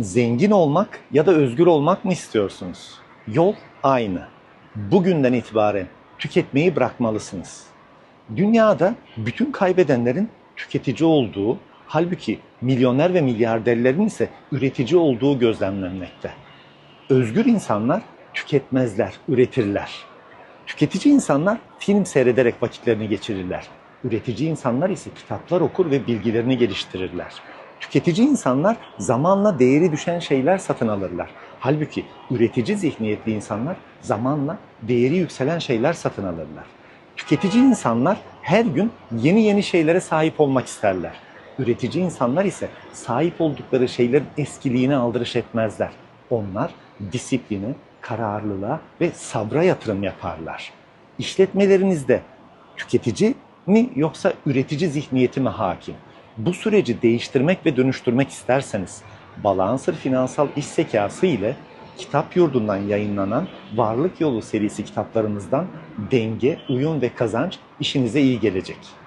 Zengin olmak ya da özgür olmak mı istiyorsunuz? Yol aynı. Bugünden itibaren tüketmeyi bırakmalısınız. Dünyada bütün kaybedenlerin tüketici olduğu, halbuki milyoner ve milyarderlerin ise üretici olduğu gözlemlenmekte. Özgür insanlar tüketmezler, üretirler. Tüketici insanlar film seyrederek vakitlerini geçirirler. Üretici insanlar ise kitaplar okur ve bilgilerini geliştirirler. Tüketici insanlar zamanla değeri düşen şeyler satın alırlar. Halbuki üretici zihniyetli insanlar zamanla değeri yükselen şeyler satın alırlar. Tüketici insanlar her gün yeni yeni şeylere sahip olmak isterler. Üretici insanlar ise sahip oldukları şeylerin eskiliğine aldırış etmezler. Onlar disipline, kararlılığa ve sabra yatırım yaparlar. İşletmelerinizde tüketici mi yoksa üretici zihniyeti mi hakim? Bu süreci değiştirmek ve dönüştürmek isterseniz Balancer Finansal İş Zekası ile Kitap Yurdu'ndan yayınlanan Varlık Yolu serisi kitaplarımızdan Denge, Uyum ve Kazanç işinize iyi gelecek.